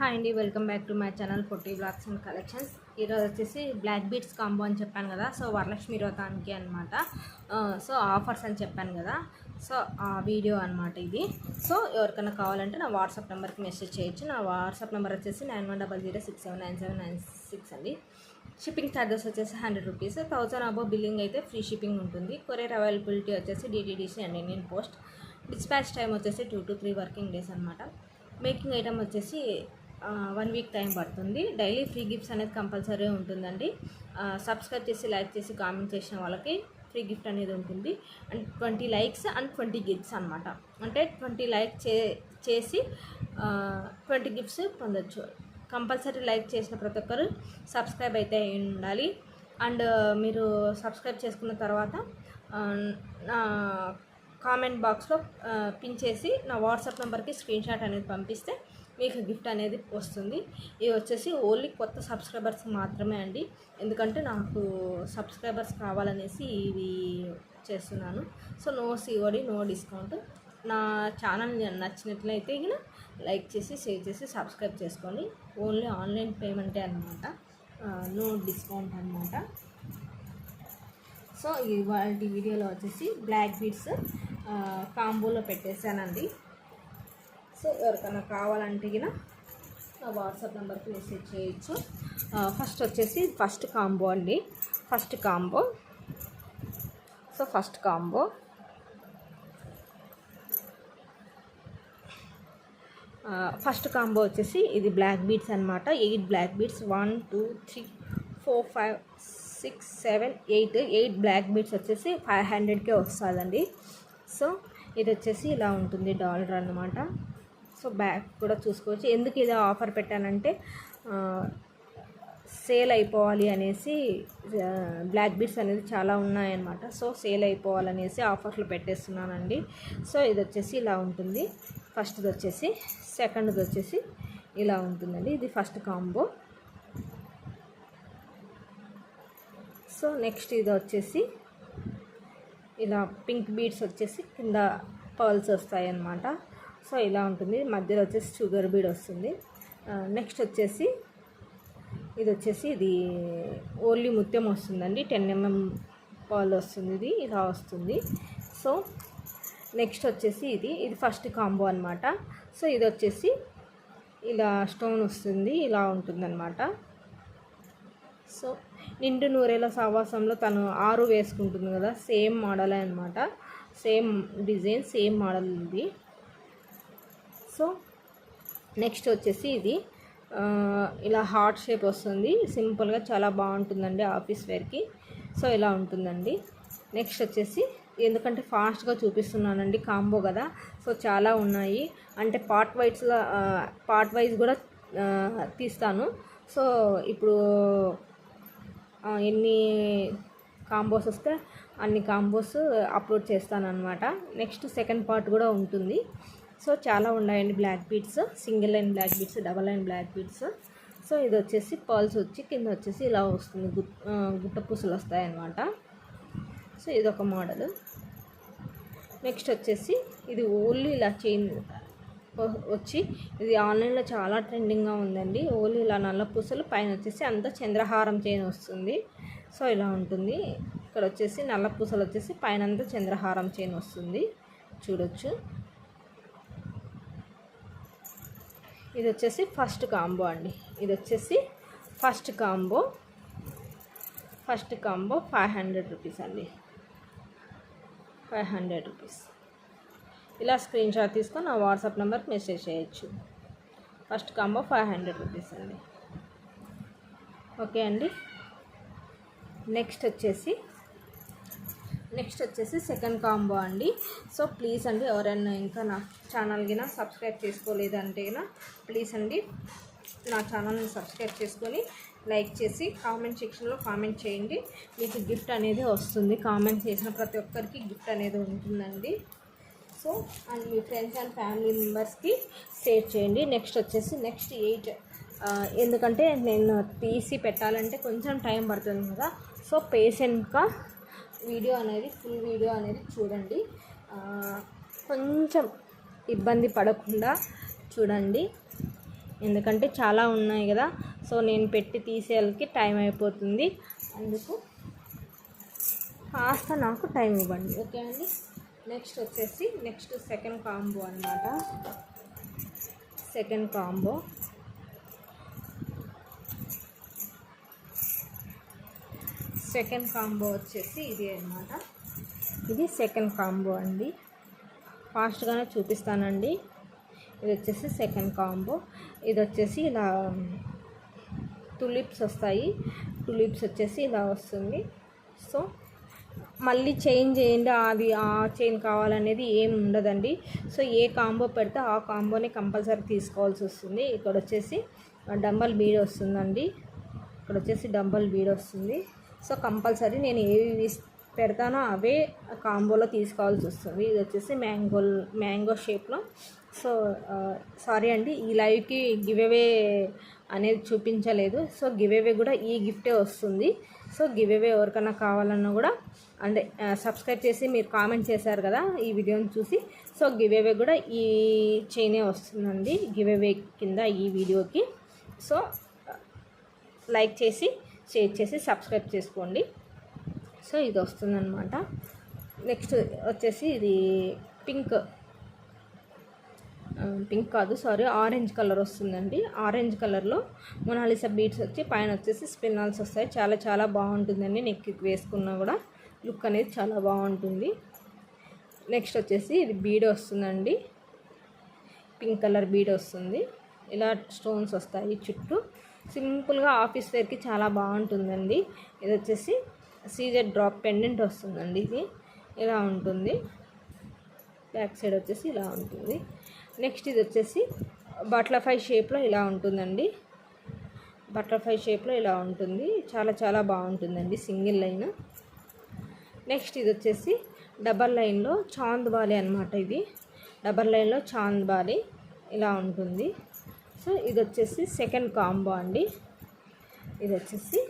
Hi అండి welcome back to my channel forty blogs and collections. ఈరోజు వచ్చేసి black beads combo అని చెప్పాను కదా సో వరలక్ష్మి వ్రతానికి అనమాట సో ఆఫర్స్ అని చెప్పాను కదా సో ఆ వీడియో అనమాట ఇది. సో ఎవరికైనా కావాలంటే నా వాట్సాప్ నెంబర్కి మెసేజ్ చేయొచ్చు. నా వాట్సాప్ నెంబర్ వచ్చేసి nine one double zero six seven nine seven nine six అండి. షిప్పింగ్ ఛార్జెస్ వచ్చేసి hundred rupees. Thousand above billing అయితే ఫ్రీ షిప్పింగ్ ఉంటుంది. కొరియర్ అవైలబిలిటీ వచ్చేసి DTDC and Indian post. Dispatch time వచ్చేసి two to three working days అనమాట making item వచ్చేసి one week time పడుతుంది. Daily free gifts అనేది కంపల్సరీ ఉంటుందండి. సబ్స్క్రైబ్ చేసి లైక్ చేసి కామెంట్ చేసిన వాళ్ళకి ఫ్రీ గిఫ్ట్ అనేది ఉంటుంది. And twenty likes and twenty gifts అనమాట అంటే ట్వంటీ లైక్ చే చేసి ట్వంటీ గిఫ్ట్స్ పొందొచ్చు. కంపల్సరీ లైక్ చేసిన ప్రతి ఒక్కరు సబ్స్క్రైబ్ అయితే అయి ఉండాలి. అండ్ మీరు సబ్స్క్రైబ్ చేసుకున్న తర్వాత నా కామెంట్ బాక్స్లో పిన్ చేసి నా వాట్సాప్ నెంబర్కి స్క్రీన్ షాట్ అనేది పంపిస్తే మీకు గిఫ్ట్ అనేది వస్తుంది. ఇది వచ్చేసి ఓన్లీ కొత్త సబ్స్క్రైబర్స్ మాత్రమే అండి. ఎందుకంటే నాకు సబ్స్క్రైబర్స్ కావాలనేసి ఇవి చేస్తున్నాను. So no COD no discount. నా ఛానల్ నచ్చినట్లయితే ఇక లైక్ చేసి షేర్ చేసి సబ్స్క్రైబ్ చేసుకోండి. ఓన్లీ ఆన్లైన్ పేమెంటే అనమాట నో డిస్కౌంట్ అనమాట సో ఇవాళ వీడియోలో వచ్చేసి బ్లాక్ బీడ్స్ కాంబోలో పెట్టేశానండి. సో ఎవరికైనా కావాలంటే గిన నా వాట్సాప్ నెంబర్కి మెసేజ్ చేయొచ్చు. ఫస్ట్ వచ్చేసి ఫస్ట్ కాంబో అండి. First combo. So first combo. First combo వచ్చేసి ఇది బ్లాక్ బీడ్స్ అనమాట eight black beads one two three four five six seven eight. Eight black beads వచ్చేసి ఫైవ్ హండ్రెడ్కే వస్తుందండి. సో ఇది వచ్చేసి ఇలా ఉంటుంది డాలర్ అనమాట సో బ్యాగ్ కూడా చూసుకోవచ్చు. ఎందుకు ఇది ఆఫర్ పెట్టానంటే సేల్ అయిపోవాలి అనేసి బ్లాక్ బీడ్స్ అనేది చాలా ఉన్నాయన్నమాట. సో సేల్ అయిపోవాలనేసి ఆఫర్లు పెట్టేస్తున్నానండి. సో ఇది వచ్చేసి ఇలా ఉంటుంది. ఫస్ట్ది వచ్చేసి సెకండ్ది వచ్చేసి ఇలా ఉంటుందండి. ఇది ఫస్ట్ కాంబో. సో నెక్స్ట్ ఇది వచ్చేసి ఇలా పింక్ బీడ్స్ వచ్చేసి కింద పర్ల్స్ వస్తాయన్నమాట. సో ఇలా ఉంటుంది. మధ్యలో వచ్చేసి షుగర్ బీడ్ వస్తుంది. నెక్స్ట్ వచ్చేసి ఇది వచ్చేసి ఇది ఓన్లీ ముత్యం వస్తుందండి. టెన్ ఎంఎం పాల్ వస్తుంది ఇది ఇలా వస్తుంది. సో నెక్స్ట్ వచ్చేసి ఇది ఇది ఫస్ట్ కాంబో అనమాట సో ఇది వచ్చేసి ఇలా స్టోన్ వస్తుంది ఇలా ఉంటుందన్నమాట. సో నిండు నూరేళ్ళ సావాసంలో తను ఆరు వేసుకుంటుంది కదా సేమ్ మోడలే అనమాట సేమ్ డిజైన్ సేమ్ మోడల్ ఇది. సో నెక్స్ట్ వచ్చేసి ఇది ఇలా హార్ట్ షేప్ వస్తుంది. సింపుల్గా చాలా బాగుంటుందండి ఆఫీస్ వేర్కి. సో ఇలా ఉంటుందండి. నెక్స్ట్ వచ్చేసి ఎందుకంటే ఫాస్ట్గా చూపిస్తున్నానండి కాంబో కదా సో చాలా ఉన్నాయి. అంటే పార్ట్ వైజ్గా పార్ట్ వైజ్ కూడా తీస్తాను. సో ఇప్పుడు ఎన్ని కాంబోస్ వస్తే అన్ని కాంబోస్ అప్లోడ్ చేస్తాను అనమాట నెక్స్ట్ సెకండ్ పార్ట్ కూడా ఉంటుంది. సో చాలా ఉన్నాయండి black beads single line black beads double line black beads so ఇది వచ్చేసి పర్ల్స్ వచ్చి కింద వచ్చేసి ఇలా వస్తుంది. గుట్ గుట్ట పూసలు వస్తాయన్నమాట. సో ఇది ఒక మోడల్. నెక్స్ట్ వచ్చేసి ఇది ఓన్లీ ఇలా చైన్ వచ్చి ఇది ఆన్లైన్లో చాలా ట్రెండింగ్గా ఉందండి. ఓన్లీ ఇలా నల్ల పూసలు పైన వచ్చేసి అంతా చంద్రహారం చైన్ వస్తుంది. సో ఇలా ఉంటుంది. ఇక్కడ వచ్చేసి నల్ల పూసలు వచ్చేసి పైన అంతా చంద్రహారం చైన్ వస్తుంది. చూడొచ్చు. ఇది వచ్చేసి ఫస్ట్ కాంబో అండి. ఇది వచ్చేసి first combo first combo five hundred rupees అండి. Five hundred rupees. ఇలా స్క్రీన్ షాట్ తీసుకొని నా వాట్సాప్ నెంబర్కి మెసేజ్ చేయొచ్చు. First combo five hundred rupees అండి. ఓకే అండి. నెక్స్ట్ వచ్చేసి నెక్స్ట్ వచ్చేసి సెకండ్ కాంబో అండి. సో ప్లీజ్ అండి ఎవరైనా ఇంకా నా ఛానల్కి నా సబ్స్క్రైబ్ చేసుకోలేదంటే ప్లీజ్ అండి నా ఛానల్ని సబ్స్క్రైబ్ చేసుకొని లైక్ చేసి కామెంట్ సెక్షన్లో కామెంట్ చేయండి. మీకు గిఫ్ట్ అనేది వస్తుంది కామెంట్ చేసిన ప్రతి ఒక్కరికి గిఫ్ట్ అనేది ఉంటుందండి. సో అండ్ మీ ఫ్రెండ్స్ అండ్ ఫ్యామిలీ మెంబర్స్కి షేర్ చేయండి. నెక్స్ట్ వచ్చేసి నెక్స్ట్ ఎయిట్ ఎందుకంటే నేను తీసి పెట్టాలంటే కొంచెం టైం పడుతుంది కదా. సో పేషెంట్గా వీడియో అనేది ఫుల్ వీడియో అనేది చూడండి. కొంచెం ఇబ్బంది పడకుండా చూడండి. ఎందుకంటే చాలా ఉన్నాయి కదా. సో నేను పెట్టి తీసేయాలకి టైం అయిపోతుంది. అందుకు కాస్త నాకు టైం ఇవ్వండి ఓకే అండి? నెక్స్ట్ వచ్చేసి నెక్స్ట్ సెకండ్ కాంబో అన్నమాట. Second combo. సెకండ్ కాంబో వచ్చేసి ఇది అన్నమాట. ఇది సెకండ్ కాంబో అండి. ఫాస్ట్గానే చూపిస్తానండి. ఇది వచ్చేసి సెకండ్ కాంబో. ఇది వచ్చేసి ఇలా టులిప్స్ వస్తాయి. టులిప్స్ వచ్చేసి ఇలా వస్తుంది. సో మళ్ళీ చేంజ్ చేయండి. అది ఆ చైన్ కావాలనేది ఏం ఉండదండి. సో ఏ కాంబో పెడితే ఆ కాంబోని కంపల్సరీ తీసుకోవాల్సి వస్తుంది. ఇక్కడ వచ్చేసి డంబల్ బీడ్ వస్తుందండి. ఇక్కడ వచ్చేసి డంబల్ బీడ్ వస్తుంది. సో కంపల్సరీ నేను ఏవి పెడతానో అవే కాంబోలో తీసుకోవాల్సి వస్తుంది. ఇది వచ్చేసి మ్యాంగో మ్యాంగో షేప్లో. సో సారీ అండి ఈ లైవ్కి గివ్ అవే అనేది చూపించలేదు. సో గివ్ అవే కూడా ఈ గిఫ్టే వస్తుంది. సో గివ్ అవే ఎవరికైనా కావాలన్నా కూడా అంటే సబ్స్క్రైబ్ చేసి మీరు కామెంట్ చేశారు కదా ఈ వీడియోని చూసి. సో గివ్ అవే కూడా ఈ చైనే వస్తుందండి గివ్ అవే కింద ఈ వీడియోకి. సో లైక్ చేసి షేర్ చేసి సబ్స్క్రైబ్ చేసుకోండి. సో ఇది వస్తుందన్నమాట. నెక్స్ట్ వచ్చేసి ఇది పింక్. పింక్ కాదు సారీ ఆరెంజ్ కలర్ వస్తుందండి. ఆరెంజ్ కలర్లో మొనాలిసా బీడ్స్ వచ్చి పైన వచ్చేసి స్పిన్నాల్స్ వస్తాయి. చాలా చాలా బాగుంటుందండి నెక్ వేసుకున్నా కూడా. లుక్ అనేది చాలా బాగుంటుంది. నెక్స్ట్ వచ్చేసి ఇది బీడ్ వస్తుందండి. పింక్ కలర్ బీడ్ వస్తుంది. ఇలా స్టోన్స్ వస్తాయి చుట్టూ. సింపుల్గా ఆఫీస్ వేర్కి చాలా బాగుంటుందండి. ఇది వచ్చేసి సీజెడ్ డ్రాప్ పెండెంట్ వస్తుందండి ఇది. ఇలా ఉంటుంది. బ్యాక్ సైడ్ వచ్చేసి ఇలా ఉంటుంది. నెక్స్ట్ ఇది వచ్చేసి బటర్ఫ్లై షేప్లో ఇలా ఉంటుందండి. బటర్ఫ్లై షేప్లో ఇలా ఉంటుంది. చాలా చాలా బాగుంటుందండి సింగిల్ లైన్. నెక్స్ట్ ఇది వచ్చేసి డబల్ లైన్లో చాంద్ బాలి అనమాట ఇది. డబల్ లైన్లో చాంద్ బాలి ఇలా ఉంటుంది. సో ఇది వచ్చేసి సెకండ్ కాంబో అండి. ఇది వచ్చేసి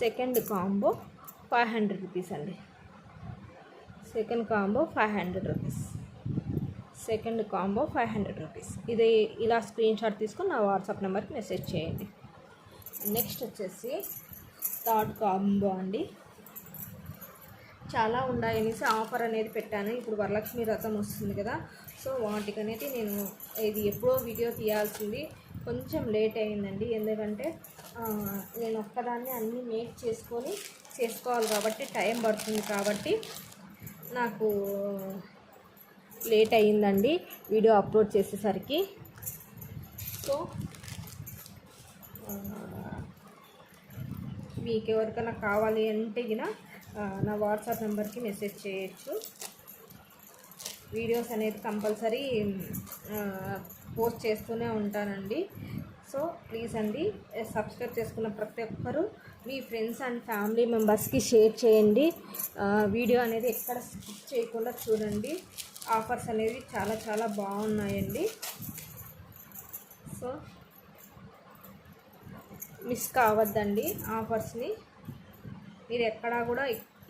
second combo five hundred rupees అండి. Second combo five hundred rupees second combo five hundred rupees ఇది ఇలా స్క్రీన్ షాట్ తీసుకొని నా వాట్సాప్ నెంబర్కి మెసేజ్ చేయండి. నెక్స్ట్ వచ్చేసి థర్డ్ కాంబో అండి. చాలా ఉన్నాయి అనేసి ఆఫర్ అనేది పెట్టాను. ఇప్పుడు వరలక్ష్మి రథం వస్తుంది కదా. సో వాటికనేది నేను ఇది ఎప్పుడో వీడియో తీయాల్సింది. కొంచెం లేట్ అయిందండి. ఎందుకంటే నేను ఒక్కదాన్ని అన్నీ మేక్ చేసుకొని చేసుకోవాలి కాబట్టి టైం పడుతుంది కాబట్టి నాకు లేట్ అయ్యిందండి వీడియో అప్లోడ్ చేసేసరికి. సో మీకు ఎవరికైనా కావాలి అంటే నా వాట్సాప్ నెంబర్కి మెసేజ్ చేయొచ్చు. వీడియోస్ అనేది కంపల్సరీ పోస్ట్ చేస్తూనే ఉంటానండి. సో ప్లీజ్ అండి సబ్స్క్రైబ్ చేసుకున్న ప్రతి ఒక్కరూ మీ ఫ్రెండ్స్ అండ్ ఫ్యామిలీ మెంబర్స్కి షేర్ చేయండి. వీడియో అనేది ఎక్కడ స్కిప్ చేయకుండా చూడండి. ఆఫర్స్ అనేవి చాలా చాలా బాగున్నాయండి. సో మిస్ కావద్దండి ఆఫర్స్ని. మీరు ఎక్కడా కూడా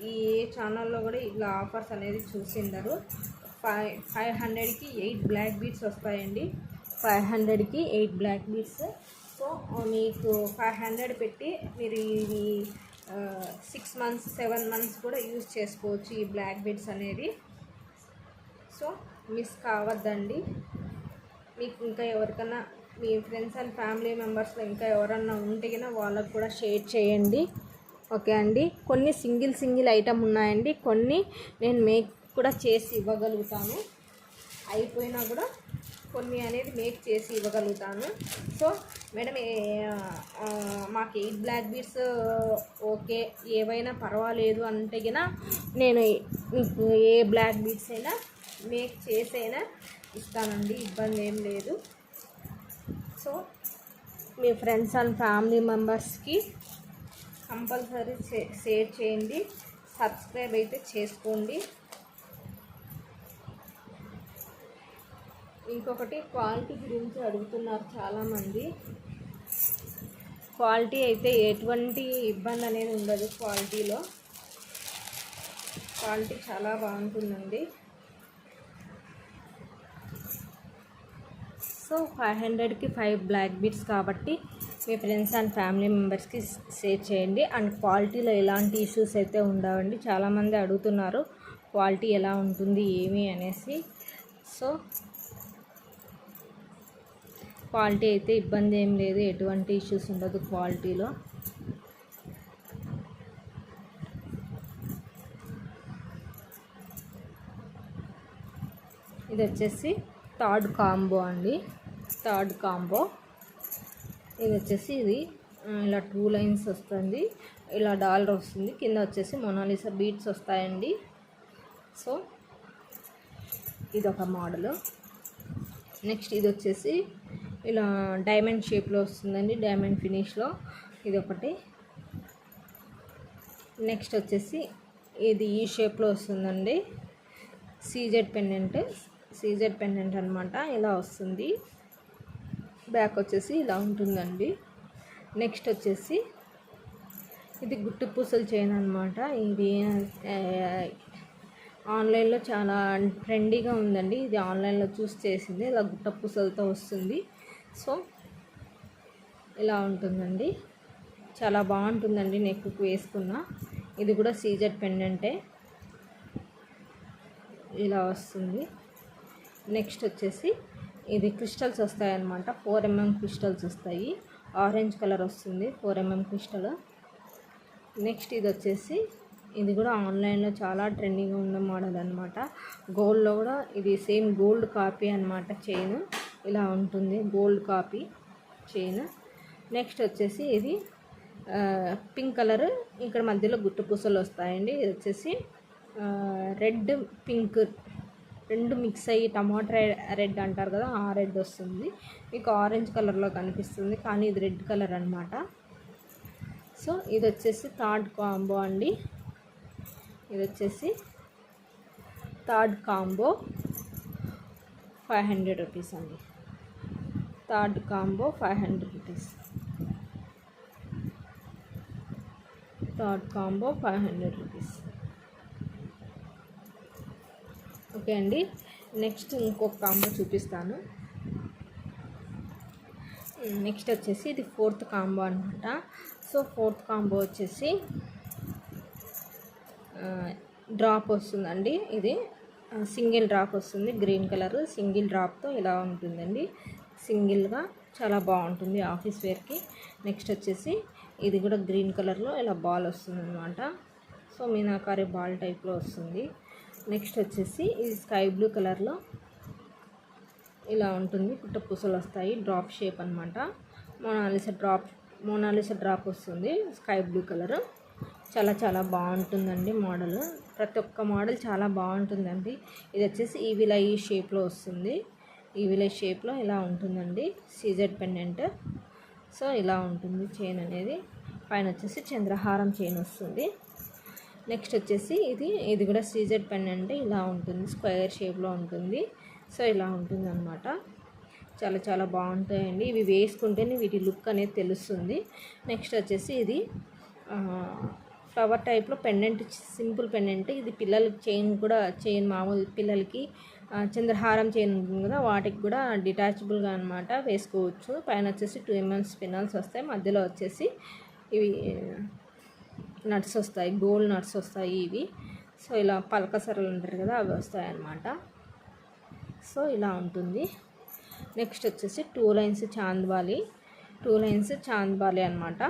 ఈ ఏ ఛానల్లో కూడా ఇలా ఆఫర్స్ అనేది చూసిండరు. ఫైవ్ ఫైవ్ హండ్రెడ్కి ఎయిట్ బ్లాక్ బీట్స్ వస్తాయండి. ఫైవ్ హండ్రెడ్కి ఎయిట్ బ్లాక్ బీట్స్. సో మీకు ఫైవ్ హండ్రెడ్ పెట్టి మీరు ఇవి సిక్స్ మంత్స్ సెవెన్ మంత్స్ కూడా యూజ్ చేసుకోవచ్చు ఈ బ్లాక్ బీట్స్ అనేది. సో మిస్ కావద్దండి. మీకు ఇంకా ఎవరికైనా మీ ఫ్రెండ్స్ అండ్ ఫ్యామిలీ మెంబర్స్లో ఇంకా ఎవరన్నా ఉంటే కన్నా వాళ్ళకు కూడా షేర్ చేయండి. ఓకే అండి. కొన్ని సింగిల్ సింగిల్ ఐటమ్ ఉన్నాయండి. కొన్ని నేను మేక్ కూడా చేసి ఇవ్వగలుగుతాను. అయిపోయినా కూడా కొన్ని అనేది మేక్ చేసి ఇవ్వగలుగుతాను. సో మేడం మాకు ఎయిట్ బ్లాక్ బీడ్స్ ఓకే ఏవైనా పర్వాలేదు అంటే గిన నేను ఏ బ్లాక్ బీడ్స్ అయినా మేక్ చేసైనా ఇస్తానండి ఇబ్బంది ఏం లేదు. సో మీ ఫ్రెండ్స్ అండ్ ఫ్యామిలీ మెంబర్స్కి కంపల్సరీ షేర్ చేయండి. సబ్స్క్రైబ్ అయితే చేసుకోండి. ఇంకొకటి క్వాలిటీ గురించి అడుగుతున్నారు చాలామంది. క్వాలిటీ అయితే ఎటువంటి ఇబ్బంది అనేది ఉండదు క్వాలిటీలో. క్వాలిటీ చాలా బాగుంటుందండి. సో ఫైవ్ హండ్రెడ్కి ఫైవ్ బ్లాక్ బీట్స్ కాబట్టి మీ ఫ్రెండ్స్ అండ్ ఫ్యామిలీ మెంబర్స్కి షేర్ చేయండి. అండ్ క్వాలిటీలో ఎలాంటి ఇష్యూస్ అయితే ఉండవండి. చాలామంది అడుగుతున్నారు క్వాలిటీ ఎలా ఉంటుంది ఏమి అనేసి. సో క్వాలిటీ అయితే ఇబ్బంది ఏం లేదు. ఎటువంటి ఇష్యూస్ ఉండదు క్వాలిటీలో. ఇది వచ్చేసి థర్డ్ కాంబో అండి. Third combo. ఇది వచ్చేసి ఇది ఇలా టూ లైన్స్ వస్తుంది. ఇలా డాలర్ వస్తుంది. కింద వచ్చేసి మొనాలిసా బీట్స్ వస్తాయండి. సో ఇది ఒక మోడల్. నెక్స్ట్ ఇది వచ్చేసి ఇలా డైమండ్ షేప్లో వస్తుందండి డైమండ్ ఫినిష్లో. ఇది ఒకటి నెక్స్ట్ వచ్చేసి ఇది ఈ షేప్లో వస్తుందండి. CZ pendant. సీజెడ్ పెండెంట్ అనమాట ఇలా వస్తుంది. బ్యాక్ వచ్చేసి ఇలా ఉంటుందండి. నెక్స్ట్ వచ్చేసి ఇది గుట్టు పూసలు చైన్ అనమాట ఇది ఆన్లైన్లో చాలా ట్రెండీగా ఉందండి. ఇది ఆన్లైన్లో చూసి చేసింది. ఇలా గుట్ట పూసలతో వస్తుంది. సో ఇలా ఉంటుందండి. చాలా బాగుంటుందండి నెక్కు వేసుకున్న. ఇది కూడా సీజర్ పెండెంటే. ఇలా వస్తుంది. నెక్స్ట్ వచ్చేసి ఇది క్రిస్టల్స్ వస్తాయి అన్నమాట ఫోర్ ఎంఎం క్రిస్టల్స్ వస్తాయి. ఆరెంజ్ కలర్ వస్తుంది ఫోర్ ఎంఎం క్రిస్టల్. నెక్స్ట్ ఇది వచ్చేసి ఇది కూడా ఆన్లైన్లో చాలా ట్రెండింగ్గా ఉన్న మోడల్ అనమాట గోల్డ్లో కూడా ఇది సేమ్ గోల్డ్ కాపీ అనమాట చైన్. ఇలా ఉంటుంది గోల్డ్ కాపీ చైన్. నెక్స్ట్ వచ్చేసి ఇది పింక్ కలర్. ఇక్కడ మధ్యలో గుట్టు పూసలు వస్తాయండి. ఇది వచ్చేసి రెడ్ పింక్ రెండు మిక్స్ అయ్యి టమాటా రెడ్ అంటారు కదా ఆ రెడ్ వస్తుంది. మీకు ఆరెంజ్ కలర్లో కనిపిస్తుంది కానీ ఇది రెడ్ కలర్ అనమాట సో ఇది వచ్చేసి థర్డ్ కాంబో అండి. ఇది వచ్చేసి third combo five hundred rupees అండి. Third combo five hundred rupees. Third combo five hundred rupees. Okay అండి నెక్స్ట్ ఇంకొక కాంబో చూపిస్తాను. నెక్స్ట్ వచ్చేసి ఇది ఫోర్త్ కాంబో అనమాట సో ఫోర్త్ కాంబో వచ్చేసి డ్రాప్ వస్తుందండి ఇది. సింగిల్ డ్రాప్ వస్తుంది గ్రీన్ కలర్ సింగిల్ డ్రాప్తో ఇలా ఉంటుందండి. సింగిల్గా చాలా బాగుంటుంది ఆఫీస్ వేర్కి. నెక్స్ట్ వచ్చేసి ఇది కూడా గ్రీన్ కలర్లో ఇలా బాల్ వస్తుంది అనమాట సో మీనాకారి బాల్ టైప్లో వస్తుంది. నెక్స్ట్ వచ్చేసి ఇది స్కై బ్లూ కలర్లో ఇలా ఉంటుంది. పుట్ట పూసలు వస్తాయి. డ్రాప్ షేప్ అనమాట Mona Lisa drop Mona Lisa drop వస్తుంది స్కై బ్లూ కలర్. చాలా చాలా బాగుంటుందండి మోడల్. ప్రతి ఒక్క మోడల్ చాలా బాగుంటుందండి. ఇది వచ్చేసి ఈ విలై షేప్లో వస్తుంది. ఈ విలేజ్ షేప్లో ఇలా ఉంటుందండి. CZ pendant. సో ఇలా ఉంటుంది చైన్ అనేది. పైన వచ్చేసి చంద్రహారం చైన్ వస్తుంది. నెక్స్ట్ వచ్చేసి ఇది ఇది కూడా సీజెడ్ పెండెంట్. ఇలా ఉంటుంది స్క్వేర్ షేప్లో ఉంటుంది. సో ఇలా ఉంటుంది అనమాట చాలా చాలా బాగుంటాయండి. ఇవి వేసుకుంటేనే వీటి లుక్ అనేది తెలుస్తుంది. నెక్స్ట్ వచ్చేసి ఇది ఫ్లవర్ టైప్లో పెండెంట్ సింపుల్ పెండెంట్. ఇది పిల్లలకి చైన్ కూడా చైన్ మామూలు పిల్లలకి చంద్రహారం చైన్ కదా వాటికి కూడా డిటాచబుల్గా అనమాట వేసుకోవచ్చు. పైన వచ్చేసి టూ ఎంఎం స్పిన్నల్స్ వస్తాయి మధ్యలో వచ్చేసి ఇవి నట్స్ వస్తాయి గోల్డ్ నట్స్ వస్తాయి ఇవి. సో ఇలా పలకసరలు ఉంటారు కదా అవి వస్తాయి అన్నమాట. సో ఇలా ఉంటుంది. నెక్స్ట్ వచ్చేసి two lines chandbali. Two lines chandbali అనమాట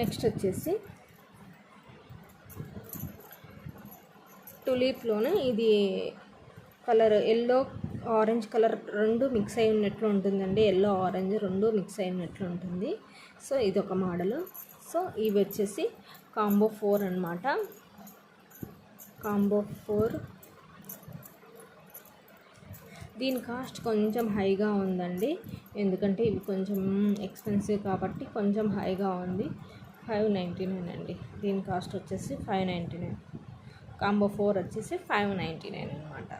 నెక్స్ట్ వచ్చేసి టులీప్లోనే ఇది కలర్ ఎల్లో ఆరెంజ్ కలర్ రెండు మిక్స్ అయి ఉన్నట్లు ఉంటుందండి. ఎల్లో ఆరెంజ్ రెండు మిక్స్ అయినట్లు ఉంటుంది. సో ఇది ఒక మోడల్ సో ఇవి వచ్చేసి కాంబో ఫోర్ అనమాట కాంబో ఫోర్ దీని కాస్ట్ కొంచెం హైగా ఉందండి. ఎందుకంటే ఇవి కొంచెం ఎక్స్పెన్సివ్ కాబట్టి కొంచెం హైగా ఉంది. ఫైవ్ నైంటీ నైన్ అండి. దీని కాస్ట్ వచ్చేసి five ninety nine combo four వచ్చేసి ఫైవ్ నైంటీ నైన్ అనమాట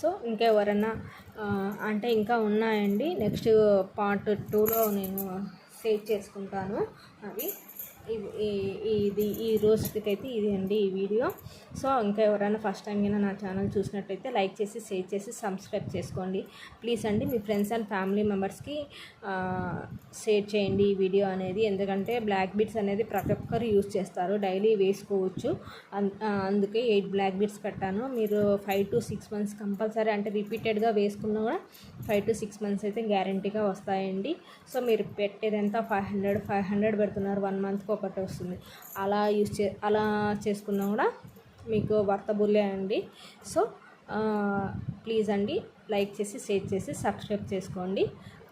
సో ఇంకా అంటే ఇంకా ఉన్నాయండి. నెక్స్ట్ పార్ట్ టూలో నేను సేవ్ చేసుకుంటాను అవి. ఇది ఈ- ఇది ఈ రోజుకి అయితే ఇది అండి ఈ వీడియో. సో ఇంకా ఎవరైనా ఫస్ట్ టైం అయినా నా ఛానల్ చూసినట్టయితే లైక్ చేసి షేర్ చేసి సబ్స్క్రైబ్ చేసుకోండి. ప్లీజ్ అండి మీ ఫ్రెండ్స్ అండ్ ఫ్యామిలీ మెంబర్స్కి షేర్ చేయండి ఈ వీడియో అనేది. ఎందుకంటే బ్లాక్ బీట్స్ అనేది ప్రతి ఒక్కరు యూజ్ చేస్తారు. డైలీ వేసుకోవచ్చు. అందుకే ఎయిట్ బ్లాక్ బీట్స్ పెట్టాను. మీరు five to six months compulsory అంటే రిపీటెడ్గా వేసుకున్నా కూడా ఫైవ్ టు సిక్స్ మంత్స్ అయితే గ్యారంటీగా వస్తాయండి. సో మీరు పెట్టేదంతా ఫైవ్ హండ్రెడ్ ఫైవ్ హండ్రెడ్ పెడుతున్నారు వన్ మంత్కి ఒకటి వస్తుంది. అలా యూజ్ చే అలా చేసుకున్నా కూడా మీకు వర్తబుల్లే అండి. సో ప్లీజ్ అండి లైక్ చేసి షేర్ చేసి సబ్స్క్రైబ్ చేసుకోండి.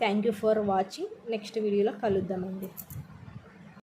Thank you for watching. Next వీడియోలో కలుద్దామండి.